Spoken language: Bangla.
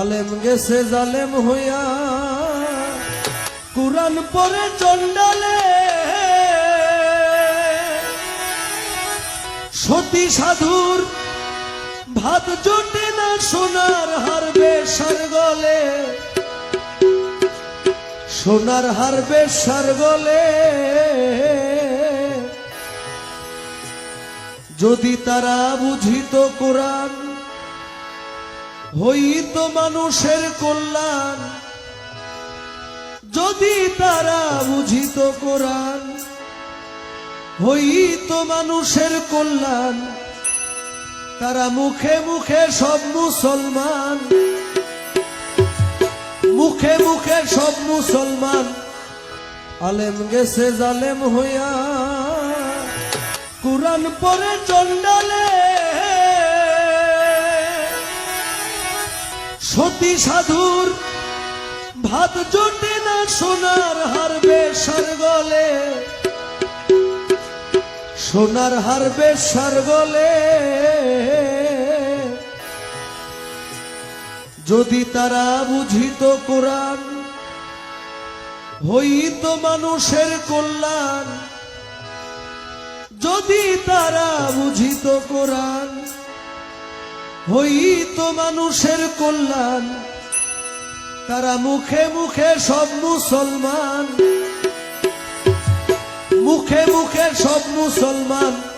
আলেম গেছে জালেম হইয়া। কুরআন পরে চন্ডালে সতী সাধুর ভাত জোটে না সোনার হারবে সারগলে সোনার হারবে সারগলে যদি তারা বুঝিত কোরআন হইত মানুষের কল্যাণ। যদি তারা বুঝিত কোরআন, হইত মানুষের কল্যাণ। তারা মুখে মুখে সব মুসলমান। মুখে মুখে সব মুসলমান। আলেম গেছে জালেম হইয়া। কোরআন পরে চন্ডালে সতী সাধুর ভাত জোটে না সোনার হারবে সারগলে। সোনার হারবে সারগলে। যদি তারা বুঝিত কোরআন, হইত মানুষের কল্যাণ। যদি তারা বুঝিত কোরআন হইত মানুষের কল্যাণ। তারা মুখে মুখে সব মুসলমান। মুখে মুখে সব মুসলমান।